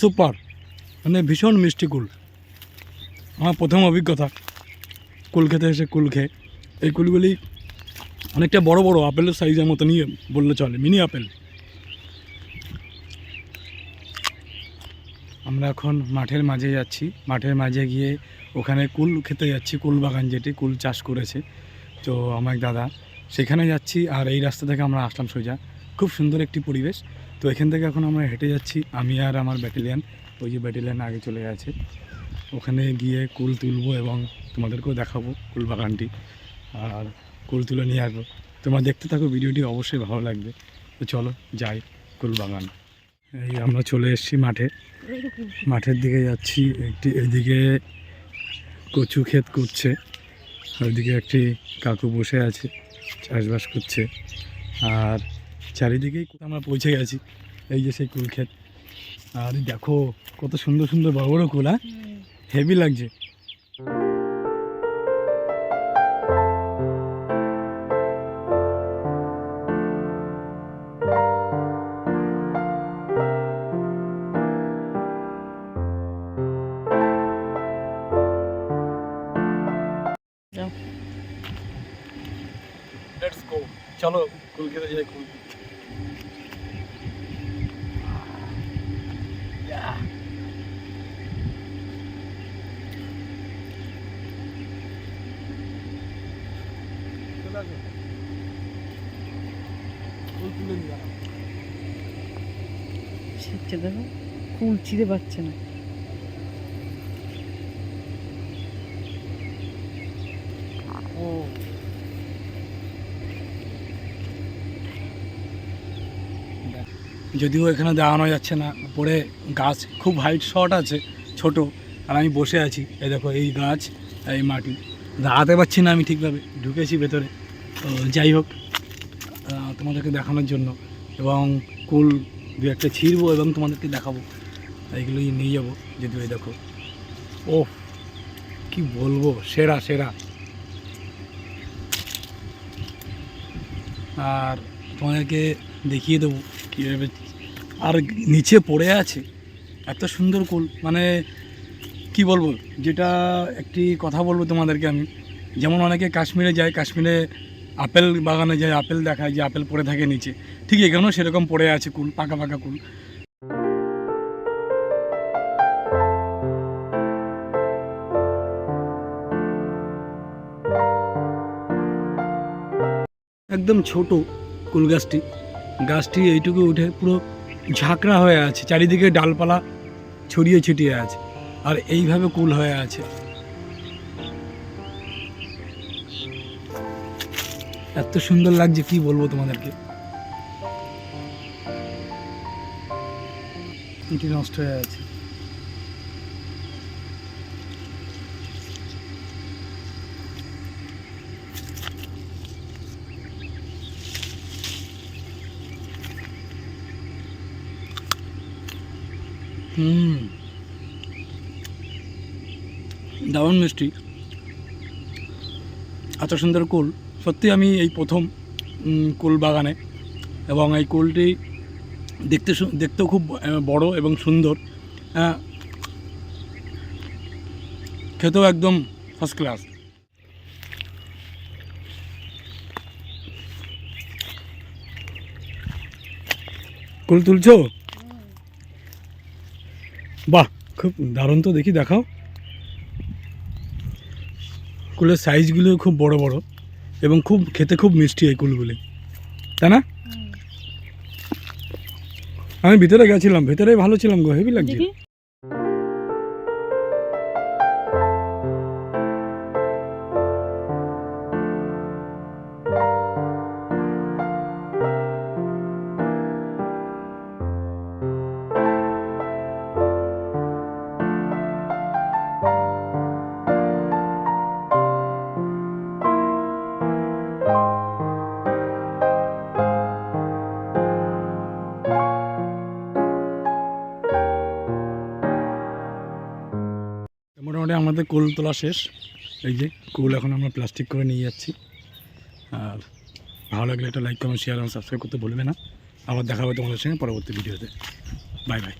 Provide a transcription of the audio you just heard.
Super মানে ভীষণ মিষ্টি কুল। আমার প্রথম অভিজ্ঞতা, কুল খেতে এসে কুল খেয়ে। এই কুলগুলি অনেকটা বড় বড়, আপেলের সাইজের মতো নিয়ে বললে চলে, মিনি আপেল। আমরা এখন মাঠের মাঝে যাচ্ছি। মাঠের মাঝে গিয়ে ওখানে কুল খেতে যাচ্ছি, কুল বাগান যেটি, কুল চাষ করেছে। তো আমার দাদা, সেখানে যাচ্ছি আর এই রাস্তা থেকে আমরা আসলাম সোজা। খুব সুন্দর একটি পরিবেশ। তো এখান থেকে এখন আমরা হেঁটে যাচ্ছি। আমি আর আমার ব্যাটালিয়ান ওই যে ব্যাটালিয়ান আগে চলে গেছে। ওখানে গিয়ে কুল তুলবো এবং তোমাদেরকেও দেখাবো কুল বাগানটি। আর কুল তুলে নিয়ে আসব। তোমরা দেখতে থাকো, ভিডিওটি অবশ্যই ভালো লাগবে। তো চলো, যাই কুল বাগান। এই আমরা চলে এসেছি মাঠে। মাঠের দিকে যাচ্ছি, একটি এদিকে কচু ক্ষেত করছে, ওইদিকে একটি কাকু বসে আছে, চাষবাস করছে। আর চারিদিকেই আমরা পৌঁছে গেছি। এই যে সেই কুল ক্ষেত আর দেখো কত সুন্দর সুন্দর বড় বড় কুল। হ্যাঁ হেভি লাগছে চলো কুল খেতে যাই কুল দেখো কুল পাচ্ছে না যদিও এখানে দেখানো যাচ্ছে না পরে গাছ খুব হাইট শর্ট আছে, ছোট, আর আমি বসে আছি। এই দেখো, এই গাছ, এই মাটি। দাঁড়াতে পারছি না আমি ঠিকভাবে, ঢুকেছি ভেতরে। তো যাই হোক তোমাদেরকে দেখানোর জন্য এবং কুল দু একটা ছিঁড়বো এবং তোমাদেরকে দেখাবো। এইগুলোই নিয়ে যাব, যদিও এই দেখো। ও কি বলব, সেরা সেরা। আর তোমাদেরকে দেখিয়ে দেবো কীভাবে আর নিচে পড়ে আছে। এত সুন্দর কুল মানে কি বলব, যেটা একটি কথা বলব তোমাদেরকে আমি। যেমন অনেকে কাশ্মীরে যায়, কাশ্মীরে আপেল বাগানে যায়, আপেল দেখায় যে আপেল পড়ে থাকে নিচে। ঠিক এখানেও সেরকম পড়ে আছে কুল, পাকা পাকা কুল। একদম ছোট কুল গাছটি। গাছটি এইটুকু উঠে পুরো ঝাঁকড়া হয়ে আছে, চারিদিকে ডালপালা ছড়িয়ে ছিটিয়ে আছে, আর এইভাবে কুল হয়ে আছে। এত সুন্দর লাগছে, কি বলব তোমাদেরকে? এটি নষ্ট হয়ে আছে হুম। দারুণ মিষ্টি। এত সুন্দর কুল। সত্যি আমি এই প্রথম কুল বাগানে এবং এই কুলটি দেখতে দেখতেও খুব বড় এবং সুন্দর। খেতেও একদম ফার্স্ট ক্লাস কুল তুলছো? বাহ, খুব দারুণ তো দেখি, দেখাও। কুলের সাইজগুলো খুব বড় বড়। এবং খুব খেতে খুব মিষ্টি এই কুলগুলি। তাই না? আমি ভিতরে গেছিলাম ভিতরে ভালো ছিলাম গো হেভি লাগছে মোটামুটি আমাদের কোল তোলা শেষ। এই যে কোল এখন আমরা প্লাস্টিক করে নিয়ে যাচ্ছি। আর ভালো লাগলে একটা লাইক কমেন্ট শেয়ার এবং সাবস্ক্রাইব করতে ভুলবে না। আবার দেখা হবে তোমাদের সঙ্গে পরবর্তী ভিডিওতে বাই বাই